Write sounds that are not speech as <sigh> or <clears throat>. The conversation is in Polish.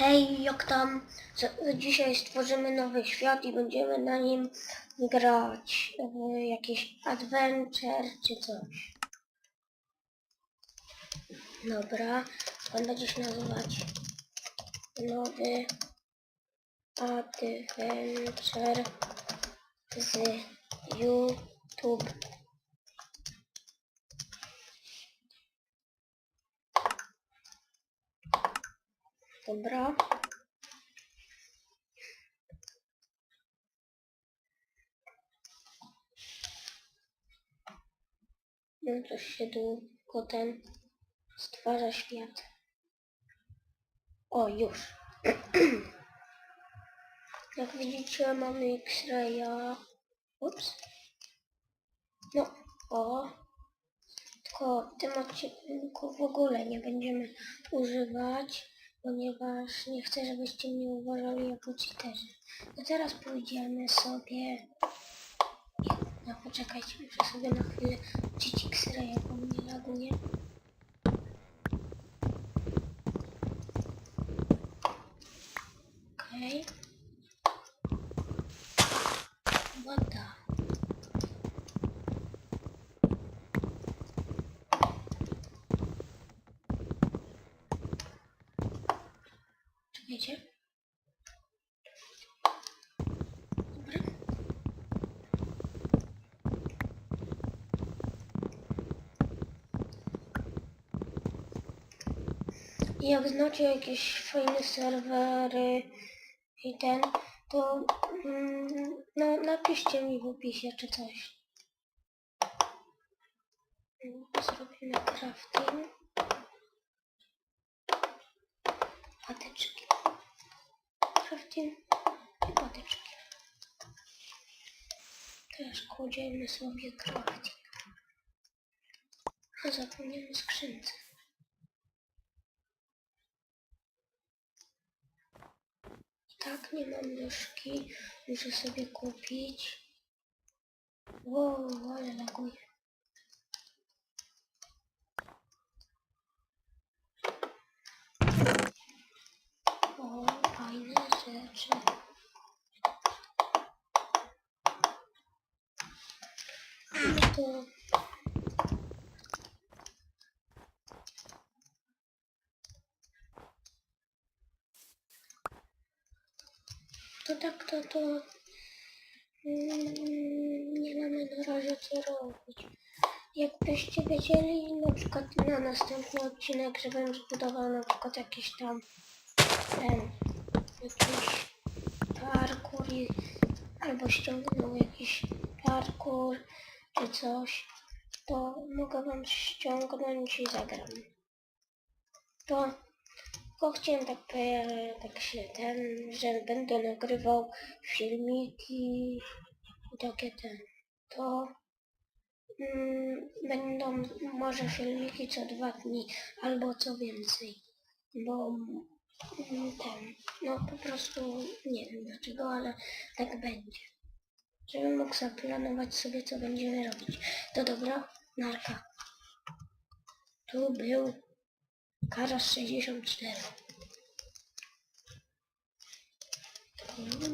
Hej, jak tam? Dzisiaj stworzymy nowy świat i będziemy na nim grać w jakiś adventure czy coś. Dobra, on będzie się nazywać nowy adventure z YouTube. Dobra. No to się długo ten stwarza świat. O, już. <clears throat> Jak widzicie mamy X-raya. Ups. No, o. Tylko w tym odcinku w ogóle nie będziemy używać, ponieważ nie chcę, żebyście mnie uważali jako cheaterzy. No teraz pójdziemy sobie... No poczekajcie, muszę sobie na chwilę wcić X-raya, bo mnie laguje. Okej. Woda. I Jak znacie jakieś fajne serwery i ten, to mm, no, napiszcie mi w opisie czy coś. Zrobimy crafting. Patyczki. Crafting i patyczki. Teraz kładziemy sobie crafting. A zapomniałem skrzynce. Tak, nie mam myszki. Muszę sobie kupić. Wow, ale laguje. O, fajne rzeczy. No to... Tak, to to... Mm, nie mamy na razie co robić. Jakbyście wiedzieli na przykład na następny odcinek, żebym zbudował na przykład jakiś tam ten jakiś parkour i, albo ściągnął jakiś parkour czy coś, to mogę wam ściągnąć i zagram. To tylko chciałem tak, tak się ten, że będę nagrywał filmiki i takie ten. To mm, będą może filmiki co dwa dni albo co więcej. Bo mm, ten, no po prostu nie wiem dlaczego, ale tak będzie. Żebym mógł zaplanować sobie co będziemy robić. To dobra, narka. Tu był Karas 64. Mm.